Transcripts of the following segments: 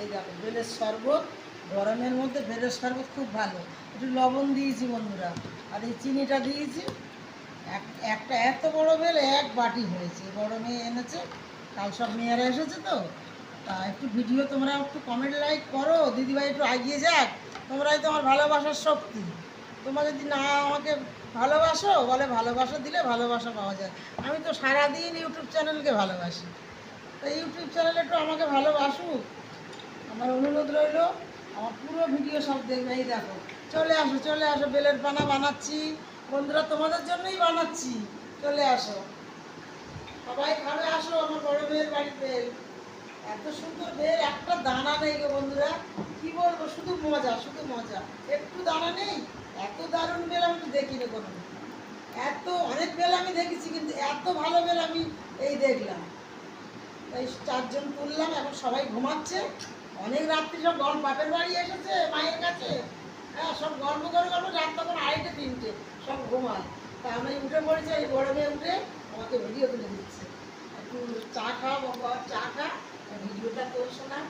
এই দেখো বেলের শরবত, গরমের মধ্যে বেলের শরবত খুব ভালো। একটু লবণ দিয়েছি বন্ধুরা। আর এই চিনিটা দিয়েছি। এক- একটা এত বড় বেল, এক বাটি হয়েছে। বড় মেয়ে এনেছে। কাল সব মেয়েরা এসেছে তো। তা একটু ভিডিও তোমরা একটু কমেন্ট লাইক করো। দিদিভাই একটু এগিয়ে যাক। তোমরাই তো আমার ভালোবাসার শক্তি। তোমরা যদি না আমাকে ভালোবাসো, বলে ভালোবাসা দিলে ভালোবাসা পাওয়া যায়। আমি তো সারাদিন ইউটিউব চ্যানেলকে ভালোবাসি। তো ইউটিউব চ্যানেলে একটু আমাকে ভালোবাসুক। আমার অনুরোধ রইল, আমার পুরো ভিডিও সব দেখবে, এই দেখো। চলে আসো চলে আসো, বেলের পানা বানাচ্ছি। বন্ধুরা, তোমাদের জন্যই বানাচ্ছি। চলে আসো। সবাই খাবে আসো, আমার বড় মেয়ের বাড়ি বেল এত সুন্দর বেল, একটা দানা নেই গো বন্ধুরা। কি বলব, শুধু মজা শুধু মজা। একটু দানা নেই, এত দারুণ বেল আমি দেখিনি কোনো এত অনেক বেল আমি দেখেছি, কিন্তু এত ভালো বেল আমি এই দেখলাম। এই চারজন তুললাম, এখন সবাই ঘুমাচ্ছে। অনেক রাত্রি সব গল্প, বাপের বাড়ি এসেছে, মায়ের কাছে। হ্যাঁ সব গল্প করে গল্প, রাত তখন আড়াইটে, তিনটে, সব ঘুমায়। তা আমি উঠে পড়েছি, এই বড় মেয়ে উঠে আমাকে ভিডিও তুলে দিচ্ছে। চা খাওয়া বাবা, চা খা, ভিডিওটা তোলছো না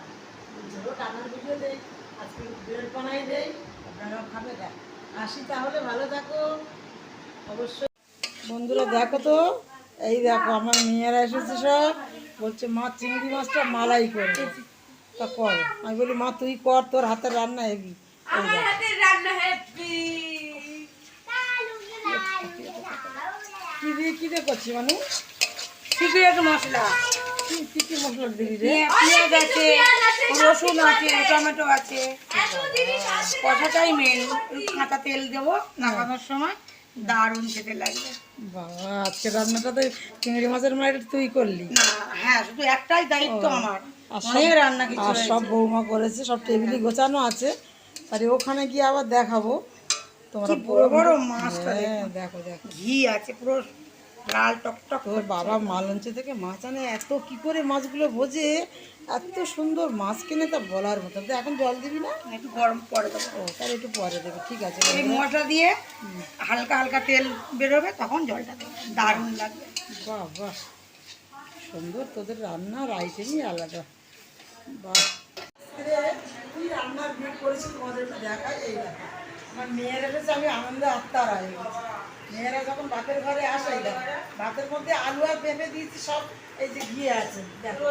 চলো টানার ভিডিও দেই, আজকে ব্রেড বানাই দেই আপনারাও খাবে দেখ আসি তাহলে, ভালো থাকো। অবশ্যই বন্ধুরা, দেখো তো, এই দেখো, আমার মেয়েরা এসেছে সব। বলছে, মা চিংড়ি মাছটা মালাই করে। তা কর। আমি বলি মা তুই কর তোর হাতের রান্না হেবি। কি দিয়ে কি দিয়ে করছি মানে? মশলা? কি কি কি মশলা দিবি রে? পেঁয়াজ আছে রসুন আছে টমেটো আছে। কষাটাই মেন কাঁচা তেল দেবো সময় দারুণ খেতে লাগবে। বাবা আজকে রান্নাটা তো চিংড়ি মাছের মায়ের তুই করলি। না হ্যাঁ শুধু একটাই দায়িত্ব আমার। অনেক রান্না কিছু আর সব বৌমা করেছে সব টেবিলে গোছানো আছে। আর ওখানে গিয়ে আবার দেখাবো। তোমরা বড় বড় মাছটা হ্যাঁ দেখো। দেখো ঘি আছে পুরো লাল টকটক তোর বাবা মালঞ্চে থেকে মাছ আনে এত কি করে মাছগুলো বোঝে এত সুন্দর মাছ কিনে তা বলার মতো। তো এখন জল দিবি না? একটু গরম দেবো। ও তাহলে একটু পরে দেবে ঠিক আছে। এই মশলা দিয়ে হালকা হালকা তেল বেরোবে তখন জলটা দেবো। দারুণ লাগবে। বাহ বাহ। সুন্দর তোদের রান্নার আইটেমই আলাদা। তুই রান্নার ভিড় করেছিস তোমাদের একটু দেখাই এই দেখা আমার আমি আনন্দে আত্মার হয়ে মেয়েরা যখন বাপের ঘরে আসে ভাতের মধ্যে আলু আর পেঁপে দিয়েছি সব এই যে ঘিয়ে আছে দেখো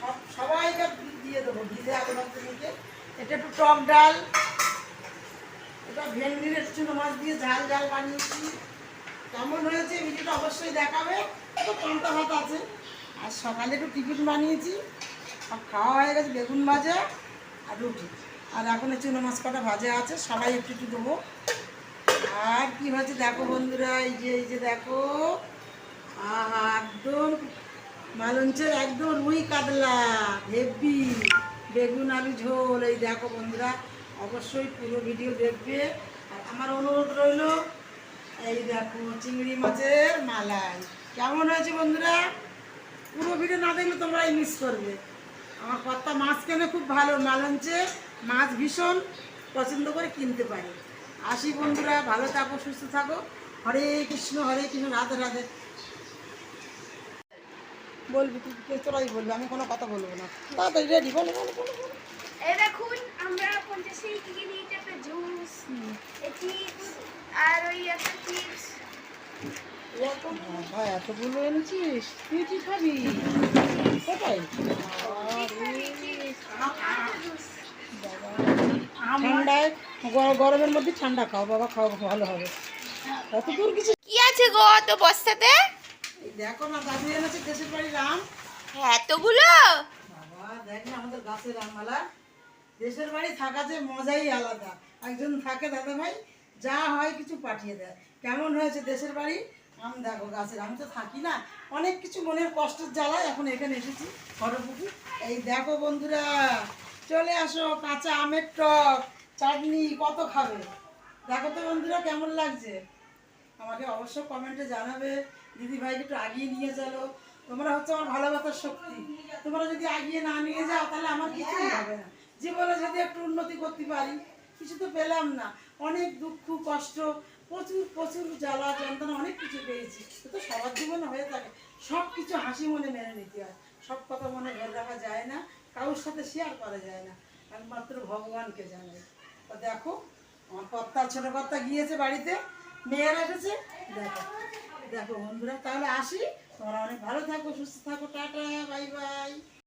সব সবাইকে দিয়ে দেবো ঘিতে আলু ভাতের মধ্যে এটা একটু টক ডাল এটা ভেন্ডির একটু মাছ দিয়ে ঝাল ঝাল বানিয়েছি কেমন হয়েছে ভিডিওটা অবশ্যই দেখাবে তো পান্তা ভাত আছে আর সকালে একটু টিফিন বানিয়েছি সব খাওয়া হয়ে গেছে, বেগুন ভাজা আর রুটি। আর এখন এই চুনো মাছ কটা ভাজা আছে, সবাই একটু একটু দেবো। আর কি হয়েছে দেখো বন্ধুরা, এই যে এই যে দেখো। একদম মালঞ্চের একদম রুই কাতলা হেভি বেগুন আলু ঝোল, এই দেখো বন্ধুরা, অবশ্যই পুরো ভিডিও দেখবে। আর আমার অনুরোধ রইল, এই দেখো চিংড়ি মাছের মালাই। কেমন হয়েছে বন্ধুরা? পুরো ভিডিও না দেখলে তোমরাই মিস করবে। আমার কর্তা মাছ কেনে খুব ভালো মালঞ্চে মাছ ভীষণ পছন্দ করে কিনতে পারে। আসি বন্ধুরা ভালো থাকো সুস্থ থাকো। হরে কৃষ্ণ হরে কৃষ্ণ রাধে রাধে। বলবি তুই তোরাই বলবি? আমি কোনো কথা বলব না। তাড়াতাড়ি রেডি বলো বলো বলো বলো। এই দেখুন আমরা পঞ্চাশে থেকে নিয়েছি একটা জুস চিপস আর ওই একটা চিপস বাবা এতগুলো এনেছিস? তুই কি খাবি? কোথায়? ঠান্ডায় গ- গরমের মধ্যে ঠান্ডা খাও বাবা খাও ভালো হবে। দূর কিছু কি আছে গো তো বস্তাতে? দেখো না দাদু এনেছে দেশের বাড়ি রাম এতগুলো? বাবা দেখ না আমাদের গাছের দেশের বাড়ি থাকা যে মজাই আলাদা। একজন থাকে দাদা ভাই যা হয় কিছু পাঠিয়ে দেয়। কেমন হয়েছে দেশের বাড়ি? আম দেখো গাছের, আমি তো থাকি না। অনেক কিছু মনের কষ্টের জ্বালায় এখন এখানে এসেছি খড়পুকুর এই দেখো বন্ধুরা, চলে আসো, কাঁচা আমের টক, চাটনি, কত খাবে? দেখো তো বন্ধুরা কেমন লাগছে? আমাকে অবশ্য কমেন্টে জানাবে দিদি ভাইকে একটু আগিয়ে নিয়ে চলো। তোমরা হচ্ছে আমার ভালোবাসার শক্তি। তোমরা যদি আগিয়ে না নিয়ে যাও, তাহলে আমার কিছুই হবে না। জীবনে যদি একটু উন্নতি করতে পারি, কিছু তো পেলাম না। অনেক দুঃখ, কষ্ট প্রচুর প্রচুর জ্বালা যন্ত্রণা, অনেক কিছু পেয়েছি। তো সবার জীবনে হয়ে থাকে। সব কিছু হাসি মনে মেনে নিতে হয়। সব কথা মনে ধরে রাখা যায় না। কারোর কারোর সাথে শেয়ার করা যায় না। একমাত্র ভগবানকে জানে তো দেখো, আমার কর্তা ছোট কর্তা গিয়েছে বাড়িতে। মেয়েরা এসেছে। দেখো দেখো বন্ধুরা, তাহলে আসি। তোমরা অনেক ভালো থাকো, সুস্থ থাকো। Tata, bye bye.